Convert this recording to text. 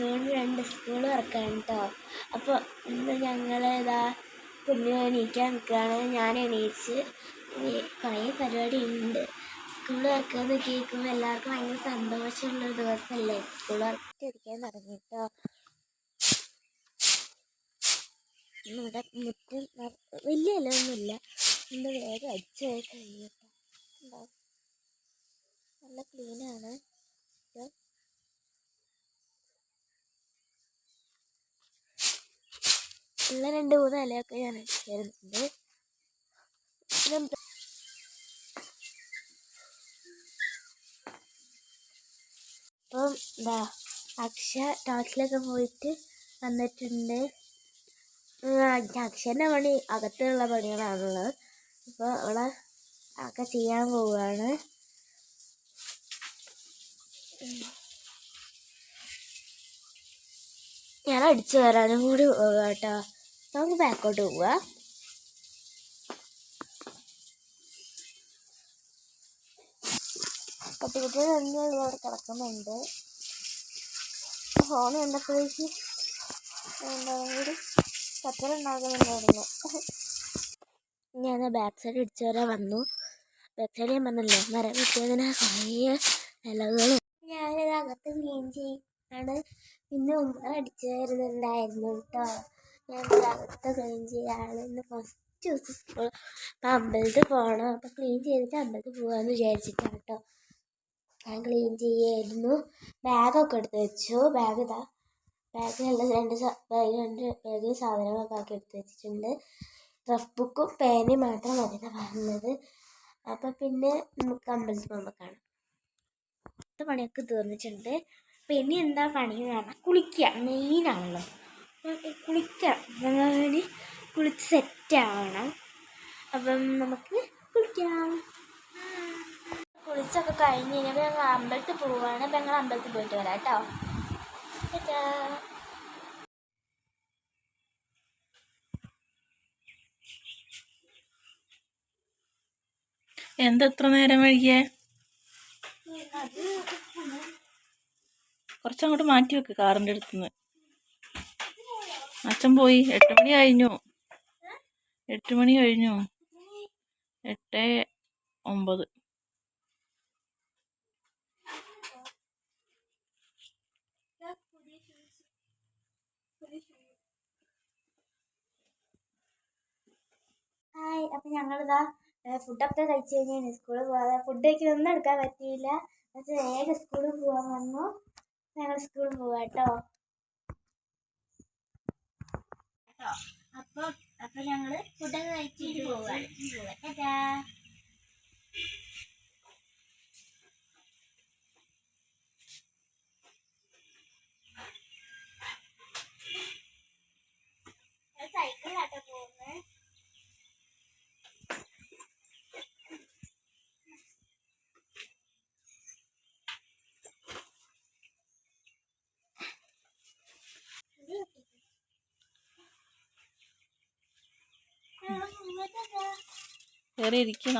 June രണ്ട് school തുറക്കാണ് കേട്ടോ അപ്പോൾ ഇന്ന് ഞങ്ങൾ ഇതാ കുഞ്ഞു എണീക്കാൻ നിൽക്കുകയാണ് ഞാൻ എണീച്ച് കുറേ പരിപാടി ഉണ്ട് സ്കൂൾ തുറക്കാന്ന് കേൾക്കുമ്പോൾ എല്ലാവർക്കും ഭയങ്കര സന്തോഷമുള്ളൊരു ദിവസമല്ലേ സ്കൂൾ തുറക്കിരിക്കാൻ തുടങ്ങി കേട്ടോ ഇവിടെ മുറ്റം വലിയ ഇലയൊന്നുമില്ല എന്റെ വേഗം അടിച്ചു പോയി കഴിയട്ടോ ഉണ്ടോ നല്ല ക്ലീനാണ് ഇത് ഉള്ള രണ്ട് മൂന്ന് ഇലയൊക്കെ ഞാൻ ചേരുന്നുണ്ട് അപ്പം എന്താ അക്ഷ ടോട്ടിലൊക്കെ പോയിട്ട് വന്നിട്ടുണ്ട്. അക്ഷന്റെ പണി അകത്തുള്ള പണികളാണുള്ളത്. അപ്പോൾ അവളെ ഒക്കെ ചെയ്യാൻ പോവുകയാണ്. ഞാൻ അടിച്ചു വരാനും കൂടി പോകാം കേട്ടോ നമുക്ക് ബാക്കോട്ട് പോവുക. കുട്ടികുട്ടി തന്നെ ഇവിടെ കിടക്കുന്നുണ്ട്. ഫോൺ കണ്ടപ്പോഴേക്ക് എന്താ ഉണ്ടാകുന്നുണ്ടായിരുന്നു. ഞാൻ ബാക്ക് സൈഡ് ഇടിച്ചു വരാൻ വന്നു. ബാക്ക് സൈഡ് ഞാൻ പറഞ്ഞല്ലോ മരം കിട്ടിയതിന് കുറേ ഇലകളും ഞാനത് അകത്ത് ക്ലീൻ ചെയ്യാണ്. പിന്നെ ഉമ്മ അടിച്ചു വരുന്നുണ്ടായിരുന്നു കേട്ടോ. ഞാൻ അകത്ത് ക്ലീൻ ചെയ്യാണ് ഫസ്റ്റ് ദിവസം സ്കൂൾ അപ്പം അമ്പലത്തിൽ പോകണം. അപ്പം ക്ലീൻ ചെയ്തിട്ട് അമ്പലത്തിൽ പോകാമെന്ന് വിചാരിച്ചിട്ടാണ് കേട്ടോ ഞാൻ ക്ലീൻ ചെയ്യായിരുന്നു. ബാഗൊക്കെ എടുത്ത് വെച്ചു. ബാഗ് ഇതാ. ബാഗിലുള്ള രണ്ട് രണ്ട് ബാഗിൽ സാധനങ്ങളൊക്കെ ആക്കി എടുത്ത് വെച്ചിട്ടുണ്ട്. റഫ് ബുക്കും പേനയും മാത്രം മതി പറഞ്ഞത്. അപ്പം പിന്നെ നമുക്ക് അമ്പലത്തിൽ പോകുമ്പോൾ കാണാം. പത്ത് പണിയൊക്കെ തീർന്നിട്ടുണ്ട്. അപ്പം ഇനി എന്താ പണി എന്ന് പറഞ്ഞാൽ കുളിക്കുക മെയിനാണല്ലോ കുളിക്കണം നമ്മൾ കുളിച്ച് സെറ്റ് ആവണം. അപ്പം നമുക്ക് കുളിക്കാം. കുളിച്ചൊക്കെ കഴിഞ്ഞ് കഴിഞ്ഞപ്പോൾ ഞങ്ങൾ അമ്പലത്തിൽ പോവുകയാണ് അപ്പം ഞങ്ങൾ അമ്പലത്തിൽ പോയിട്ട് വരാം കേട്ടോ. എന്തെത്ര നേരം വൈകിയേ? അത് കുറച്ചങ്ങോട്ട് മാറ്റി വെക്ക് കാറിന്റെ അടുത്തുനിന്ന്. അച്ഛൻ പോയി. എട്ട് മണി കഴിഞ്ഞു. എട്ട് മണി കഴിഞ്ഞു. എട്ട് ഒമ്പത്. ഹായ് അപ്പം ഞങ്ങളിതാ ഫുഡൊക്കെ കഴിച്ചു കഴിഞ്ഞാൽ സ്കൂളിൽ പോകാതെ ഫുഡ് കഴിക്കുന്നൊന്നും എടുക്കാൻ പറ്റിയില്ല. എന്നുവെച്ചാൽ ഏക സ്കൂളിൽ പോകാൻ വന്നു. ഞങ്ങൾ സ്കൂളിൽ പോവാട്ടോ അപ്പം അപ്പോൾ ഞങ്ങൾ ഫുഡൊക്കെ കഴിച്ചിട്ട് പോവാണ് ടാറ്റാ. കയറി ഇരിക്കും